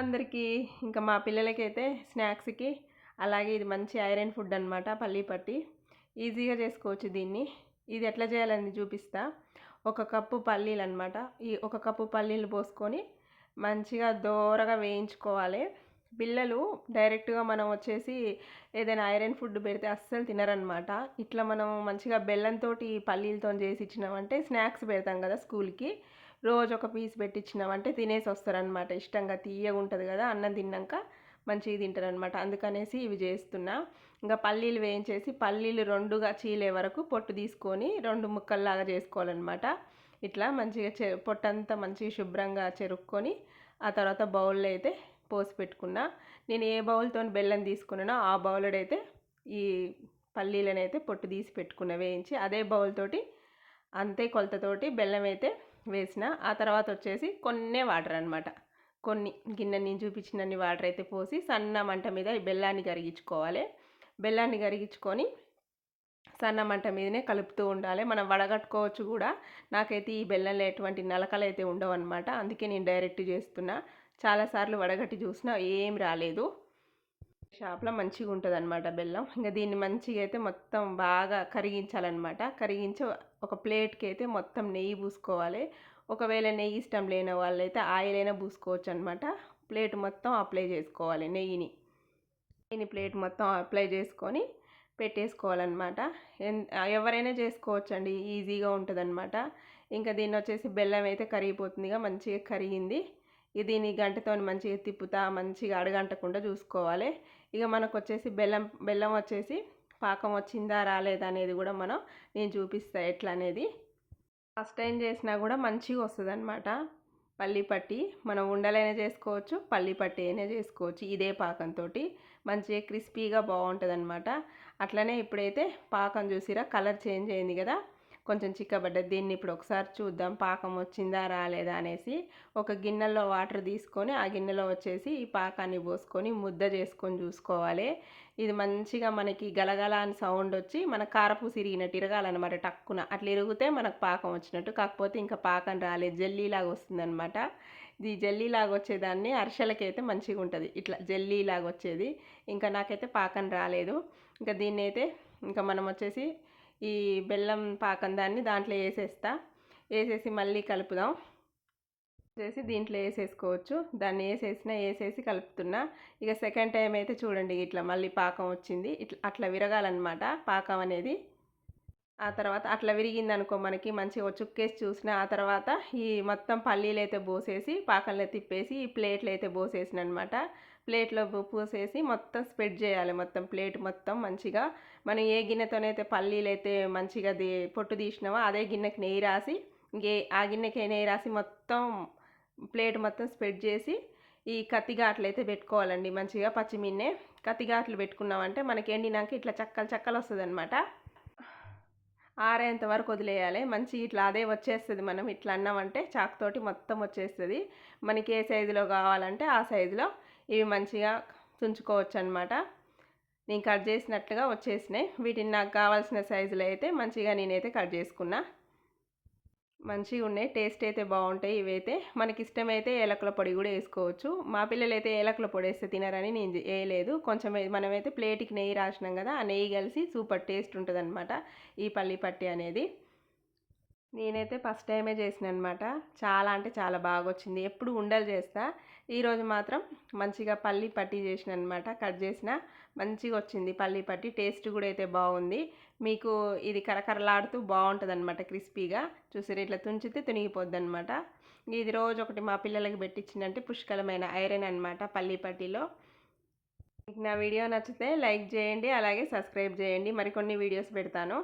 అందరికీ ఇంకా మా పిల్లలకైతే స్నాక్స్కి అలాగే ఇది మంచి ఐరన్ ఫుడ్ అనమాట పల్లీ పట్టి. ఈజీగా చేసుకోవచ్చు దీన్ని. ఇది ఎట్లా చేయాలని చూపిస్తా. ఒక కప్పు పల్లీలు అనమాట ఈ ఒక కప్పు పల్లీలు పోసుకొని మంచిగా దోరగా వేయించుకోవాలి. పిల్లలు డైరెక్ట్గా మనం వచ్చేసి ఏదైనా ఐరన్ ఫుడ్ పెడితే అస్సలు తినరనమాట ఇట్లా మనం మంచిగా బెల్లంతో పల్లీలతో చేసి ఇచ్చినామంటే స్నాక్స్ పెడతాం కదా స్కూల్కి. రోజు ఒక పీస్ పెట్టించినామంటే తినేసి వస్తారనమాట ఇష్టంగా తీయగా ఉంటుంది కదా అన్నం తిన్నాక మంచిగా తింటారనమాట అందుకనేసి ఇవి చేస్తున్నా. ఇంకా పల్లీలు వేయించేసి పల్లీలు రెండుగా చీలే వరకు పొట్టు తీసుకొని రెండు ముక్కల్లాగా చేసుకోవాలన్నమాట. ఇట్లా మంచిగా చె పొట్టంతా మంచిగా శుభ్రంగా చెరుక్కొని ఆ తర్వాత బౌల్లో అయితే పోసి పెట్టుకున్నా. నేను ఏ బౌల్తో బెల్లం తీసుకున్నానో ఆ బౌల్డైతే ఈ పల్లీలను అయితే పొట్టు తీసి పెట్టుకున్న వేయించి. అదే బౌల్ తోటి అంతే కొలతతోటి బెల్లం అయితే వేసిన ఆ తర్వాత వచ్చేసి కొన్నే వాటర్ అనమాట కొన్ని గిన్నె నేను చూపించినన్ని వాటర్ అయితే పోసి సన్న మంట మీద ఈ బెల్లాన్ని కరిగించుకోవాలి. బెల్లాన్ని కరిగించుకొని సన్న మంట మీదనే కలుపుతూ ఉండాలి. మనం వడగట్టుకోవచ్చు కూడా. నాకైతే ఈ బెల్లంలో ఎటువంటి నలకలు అయితే ఉండవు అనమాట అందుకే నేను డైరెక్ట్ చేస్తున్నా. చాలాసార్లు వడగట్టి చూసినా ఏం రాలేదు. షాప్లో మంచిగా ఉంటుంది అనమాట బెల్లం. ఇంకా దీన్ని మంచిగా అయితే మొత్తం బాగా కరిగించాలన్నమాట కరిగించి ఒక ప్లేట్కి అయితే మొత్తం నెయ్యి పూసుకోవాలి ఒకవేళ నెయ్యి ఇష్టం లేని వాళ్ళైతే ఆయిల్ అయినా పూసుకోవచ్చు అనమాట ప్లేట్ మొత్తం అప్లై చేసుకోవాలి నెయ్యిని. నెయ్యిని ప్లేట్ మొత్తం అప్లై చేసుకొని పెట్టేసుకోవాలన్నమాట ఎవరైనా చేసుకోవచ్చు అండి ఈజీగా ఉంటుంది అనమాట ఇంకా దీన్ని వచ్చేసి బెల్లం అయితే కరిగిపోతుందిగా మంచిగా కరిగింది. ఇది నీ గంటతో మంచిగా తిప్పుతా మంచిగా అడగంటకుండా చూసుకోవాలి. ఇక మనకు వచ్చేసి బెల్లం బెల్లం వచ్చేసి పాకం వచ్చిందా రాలేదా అనేది కూడా మనం నేను చూపిస్తా ఎట్లా అనేది. ఫస్ట్ టైం చేసినా కూడా మంచిగా వస్తుంది అనమాట పల్లి పట్టి మనం ఉండలైనా చేసుకోవచ్చు పల్లి పట్టి అయినా చేసుకోవచ్చు ఇదే పాకంతో మంచిగా క్రిస్పీగా బాగుంటుంది అనమాట అట్లనే ఇప్పుడైతే పాకం చూసిరా కలర్ చేంజ్ అయింది కదా. కొంచెం చిక్కబడ్డది. దీన్ని ఇప్పుడు ఒకసారి చూద్దాం. పాకం వచ్చిందా రాలేదా అనేసి ఒక గిన్నెలో వాటర్ తీసుకొని ఆ గిన్నెలో వచ్చేసి ఈ పాకాన్ని పోసుకొని ముద్ద చేసుకొని చూసుకోవాలి. ఇది మంచిగా మనకి గలగల అని సౌండ్ వచ్చి మన కారపు సిరిగినట్టు ఇరగాలన్నమాట టక్కున. అట్లా ఇరిగితే మనకు పాకం వచ్చినట్టు. కాకపోతే ఇంకా పాకం రాలేదు. జల్లీలాగా వస్తుందన్నమాట. ఇది జల్లీలాగా వచ్చేదాన్ని అరిసెలకైతే మంచిగా ఉంటుంది. ఇట్లా జల్లీలాగా వచ్చేది. ఇంకా నాకైతే పాకం రాలేదు. ఇంకా దీన్ని అయితే ఇంకా మనం వచ్చేసి ఈ బెల్లం పాకం దాన్ని దాంట్లో వేసేస్తా. వేసేసి మళ్ళీ కలుపుదాం. చేసి దీంట్లో వేసేసుకోవచ్చు. దాన్ని వేసేసిన వేసేసి కలుపుతున్నా. ఇక సెకండ్ టైం అయితే చూడండి ఇట్లా మళ్ళీ పాకం వచ్చింది. ఇట్లా అట్లా విరగాలన్నమాట. పాకం అనేది ఆ తర్వాత అట్లా విరిగింది అనుకో మనకి మంచిగా చుక్కేసి చూసిన ఆ తర్వాత ఈ మొత్తం పల్లీలు అయితే పోసేసి పాకంలో తిప్పేసి ఈ ప్లేట్లు అయితే పోసేసిన అనమాట ప్లేట్లో పోసేసి మొత్తం స్ప్రెడ్ చేయాలి మొత్తం ప్లేట్ మొత్తం మంచిగా. మనం ఏ గిన్నెతోనైతే పల్లీలు అయితే మంచిగా పొట్టు తీసినామో అదే గిన్నెకి నెయ్యి రాసి ఇంకే ఆ గిన్నెకి నెయ్యి రాసి మొత్తం ప్లేట్ మొత్తం స్ప్రెడ్ చేసి ఈ కత్తిఘాట్లు అయితే పెట్టుకోవాలండి మంచిగా పచ్చిమిన్నే. కత్తిఘాట్లు పెట్టుకున్నామంటే మనకి ఎండినాక ఇట్లా చక్కలు చక్కలు వస్తుంది అనమాట ఆరేంత వరకు వదిలేయాలి. మంచి ఇట్లా అదే వచ్చేస్తుంది మనం. ఇట్లా అన్నామంటే చాకుతోటి మొత్తం వచ్చేస్తుంది. మనకి ఏ సైజులో కావాలంటే ఆ సైజులో ఇవి మంచిగా తుంచుకోవచ్చు అనమాట నేను కట్ చేసినట్లుగా వచ్చేసినాయి. వీటిని నాకు కావాల్సిన సైజులో అయితే మంచిగా నేనైతే కట్ చేసుకున్నా. మంచిగా ఉన్నాయి టేస్ట్ అయితే బాగుంటాయి. ఇవైతే మనకి ఇష్టమైతే ఏలకుల పొడి కూడా వేసుకోవచ్చు. మా పిల్లలు అయితే ఏలకుల పొడి వేస్తే తినరని నేను వేయలేదు. కొంచెం మనమైతే ప్లేట్కి నెయ్యి రాసినాం కదా ఆ నెయ్యి కలిసి సూపర్ టేస్ట్ ఉంటుంది ఈ పల్లి పట్టి అనేది. నేనైతే ఫస్ట్ టైమే చేసిన అనమాట చాలా అంటే చాలా బాగా వచ్చింది ఎప్పుడు ఉండలు చేస్తా. ఈరోజు మాత్రం మంచిగా పల్లి పట్టి చేసిన అనమాట కట్ చేసిన మంచిగా వచ్చింది పల్లి పట్టి. టేస్ట్ కూడా అయితే బాగుంది. మీకు ఇది కరకరలాడుతూ బాగుంటుంది అనమాట క్రిస్పీగా. చూసారు ఇట్లా తుంచితే తునిగిపోద్ది అనమాట ఇది రోజు ఒకటి మా పిల్లలకి పెట్టించిందంటే పుష్కలమైన ఐరన్ అనమాట పల్లి పట్టిలో. మీకు నా వీడియో నచ్చితే లైక్ చేయండి అలాగే సబ్స్క్రైబ్ చేయండి. మరికొన్ని వీడియోస్ పెడతాను.